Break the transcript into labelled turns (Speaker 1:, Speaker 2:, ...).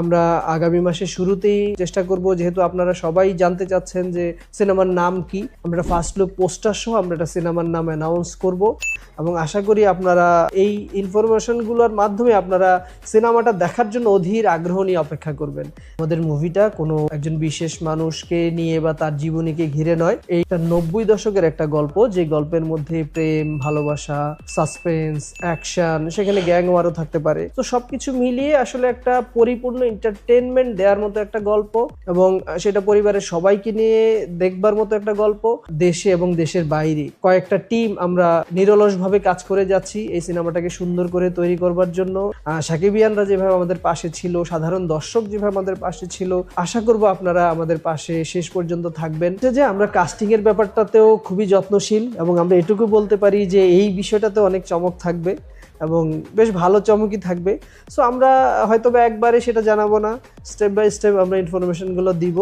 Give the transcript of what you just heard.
Speaker 1: আমরা আগামী মাসের শুরুতেই চেষ্টা করব, যেহেতু আপনারা সবাই জানতে চাচ্ছেন যে সিনেমার নাম কি, আমরা ফার্স্ট লুক পোস্টার সহ আমরা একটা সিনেমার নাম অ্যানাউন্স করব। এবং আশা করি আপনারা এই ইনফরমেশনগুলোর মাধ্যমে আপনারা সিনেমাটা দেখার জন্য অধীর আগ্রহ নিয়ে অপেক্ষা করবেন। আমাদের মুভিটা কোনো একজন বিশেষ মানুষকে নিয়ে বা তার জীবনীকে ঘিরে নয়, এইটা নব্বই দশকের একটা গল্প, যে গল্পের মধ্যে প্রেম, ভালোবাসা সাসপেন্স অ্যাকশন সেখানে গ্যাং ওয়ারও থাকতে পারে। তো সবকিছু মিলিয়ে আসলে একটা পরিপূর্ণ এন্টারটেনমেন্ট দেওয়ার মতো একটা গল্প এবং সেটা পরিবারের সবাইকে নিয়ে দেখবার মতো একটা গল্প দেশে এবং দেশের বাইরে। কয়েকটা টিম আমরা নিরলসভাবে কাজ করে যাচ্ছি এই সিনেমাটাকে সুন্দর করে তৈরি করবার জন্য। সাকিবিয়ানরা যেভাবে আমাদের পাশে ছিল, সাধারণ দর্শক যেভাবে আমাদের পাশে ছিল, আশা করব আপনারা আমাদের পাশে শেষ পর্যন্ত থাকবেন। যে আমরা কাস্টিং এর ব্যাপারটাতেও খুবই যত্নশীল এবং আমরা এটুকু বলতে পারি যে এই বিষয়টাতে অনেক চমক থাকবে। এবং বেশ ভালো চমকই থাকবে। সো আমরা হয়তো বা একবারে সেটা জানাব না। স্টেপ বাই স্টেপ আমরা ইনফরমেশনগুলো দিব।